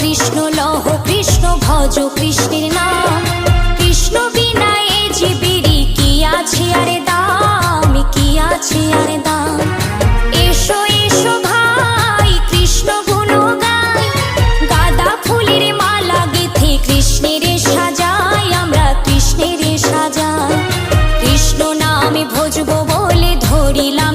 কৃষ্ণ লহ, কৃষ্ণ ভজ, কৃষ্ণের নাম। কৃষ্ণ বিনা এ কি আছে আরে দাম? কি আছে আরে দাম? এসো এসো ভাই, কৃষ্ণ গুণ গাই গাদা ফুলের কৃষ্ণের সাজাই, আমরা কৃষ্ণের সাজাই। কৃষ্ণ নামে ভজব বলে ধরিলাম।